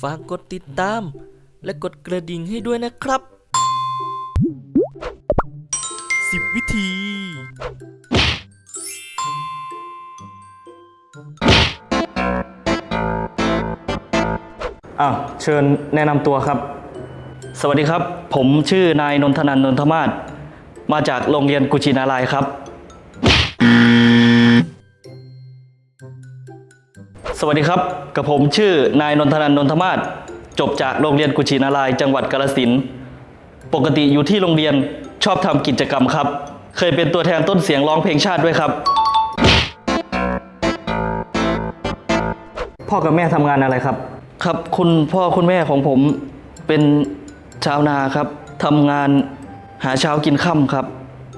ฝากกดติดตาม และกดกระดิ่งให้ด้วยนะครับ 10 วิธี อะเชิญแนะนำตัวครับ สวัสดีครับ ผมชื่อนายนนทนันท์นนทมาศมาจากโรงเรียนกุชินารายณ์ครับ สวัสดีครับ กับผมชื่อนายนนทนันนนทมาศจบจากโรงเรียนกุชินารายจังหวัดกาฬสินปกติอยู่ที่โรงเรียนชอบทำกิจกรรมครับ เคยเป็นตัวแทนต้นเสียงร้องเพลงชาติด้วยครับ พ่อกับแม่ทำงานอะไรครับ ครับคุณพ่อคุณแม่ของผมเป็นชาวนาครับทำงานหาเช้ากินค่ำครับ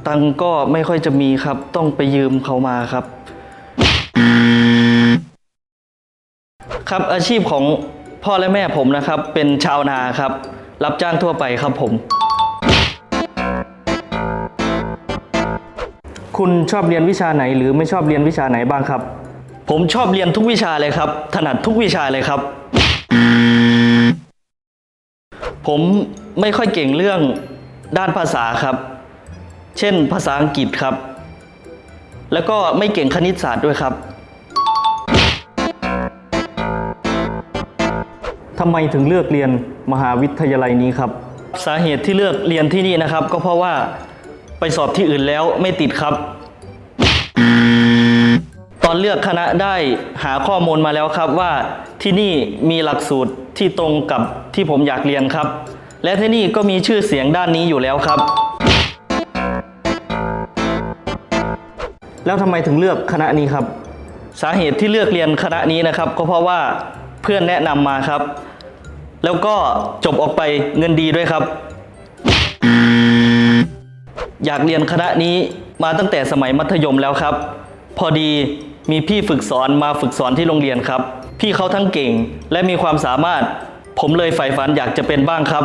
ตังก็ไม่ค่อยจะมีครับ ต้องไปยืมเขามาครับ ครับอาชีพของพ่อและแม่ผมนะครับ เป็นชาวนาครับ รับจ้างทั่วไปครับผม คุณชอบเรียนวิชาไหน หรือไม่ชอบเรียนวิชาไหนบ้างครับ ผมชอบเรียนทุกวิชาเลยครับ ถนัดทุกวิชาเลยครับ ผมไม่ค่อยเก่งเรื่องด้านภาษาครับ เช่นภาษาอังกฤษครับ แล้วก็ไม่เก่งคณิตศาสตร์ด้วยครับำไมถึงเลือกเรียนมหาวิทยาลัยนี้ครับ สาเหตุที่เลือกเรียนที่นี่นะครับ ก็เพราะว่าไปสอบที่อื่นแล้วไม่ติดครับ ตอนเลือกคณะได้หาข้อมูลมาแล้วครับว่าที่นี่มีหลักสูตรที่ตรงกับที่ผมอยากเรียนครับ และที่นี่ก็มีชื่อเสียงด้านนี้อยู่แล้วครับ แล้วทำไมถึงเลือกคณะนี้ครับ สาเหตุที่เลือกเรียนคณะนี้นะครับ ก็เพราะว่าเพื่อนแนะนำมาครับ แล้วก็จบออกไปเงินดีด้วยครับ อยากเรียนคณะนี้มาตั้งแต่สมัยมัธยมแล้วครับ พอดีมีพี่ฝึกสอนมาฝึกสอนที่โรงเรียนครับ พี่เขาทั้งเก่งและมีความสามารถ ผมเลยใฝ่ฝันอยากจะเป็นบ้างครับ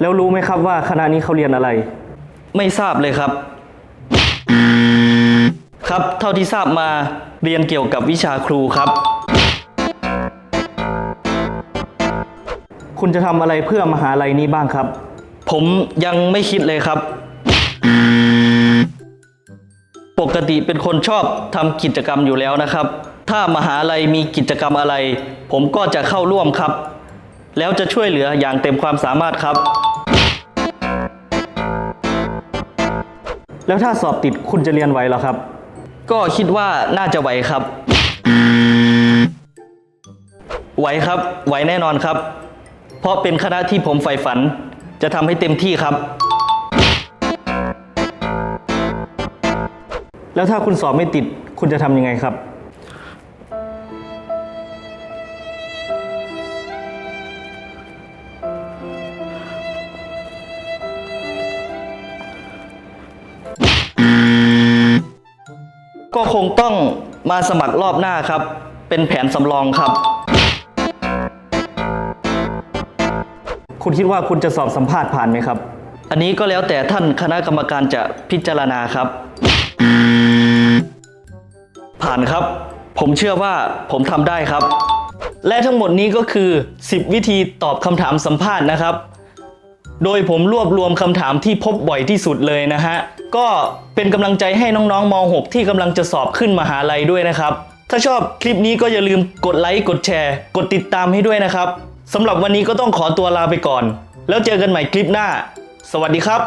แล้วรู้ไหมครับว่าคณะนี้เขาเรียนอะไร ไม่ทราบเลยครับ ครับ เท่าที่ทราบมาเรียนเกี่ยวกับวิชาครูครับ คุณจะทำอะไรเพื่อมหาลัยนี้บ้างครับ ผมยังไม่คิดเลยครับ ปกติเป็นคนชอบทำกิจกรรมอยู่แล้วนะครับ ถ้ามหาลัยมีกิจกรรมอะไร ผมก็จะเข้าร่วมครับ แล้วจะช่วยเหลืออย่างเต็มความสามารถครับ แล้วถ้าสอบติดคุณจะเรียนไหวเหรอครับ ก็คิดว่าน่าจะไหวครับ ไหวครับ ไหวแน่นอนครับ เพราะเป็นคณะที่ผมใฝ่ฝัน จะทำให้เต็มที่ครับ แล้วถ้าคุณสอบไม่ติดคุณจะทำยังไงครับ ก็คงต้องมาสมัครรอบหน้าครับ เป็นแผนสำรองครับ คุณคิดว่าคุณจะสอบสัมภาษณ์ผ่านไหมครับ อันนี้ก็แล้วแต่ท่านคณะกรรมการจะพิจารณาครับ ผ่านครับ ผมเชื่อว่าผมทำได้ครับ และทั้งหมดนี้ก็คือ 10 วิธีตอบคำถามสัมภาษณ์นะครับ โดยผมรวบรวมคำถามที่พบบ่อยที่สุดเลยนะฮะ ก็เป็นกำลังใจให้น้องๆม .6 ที่กำลังจะสอบขึ้นมหาลัยด้วยนะครับ ถ้าชอบคลิปนี้ก็อย่าลืมกดไลค์กดแชร์ กดติดตามให้ด้วยนะครับ สำหรับวันนี้ก็ต้องขอตัวลาไปก่อน แล้วเจอกันใหม่คลิปหน้า สวัสดีครับ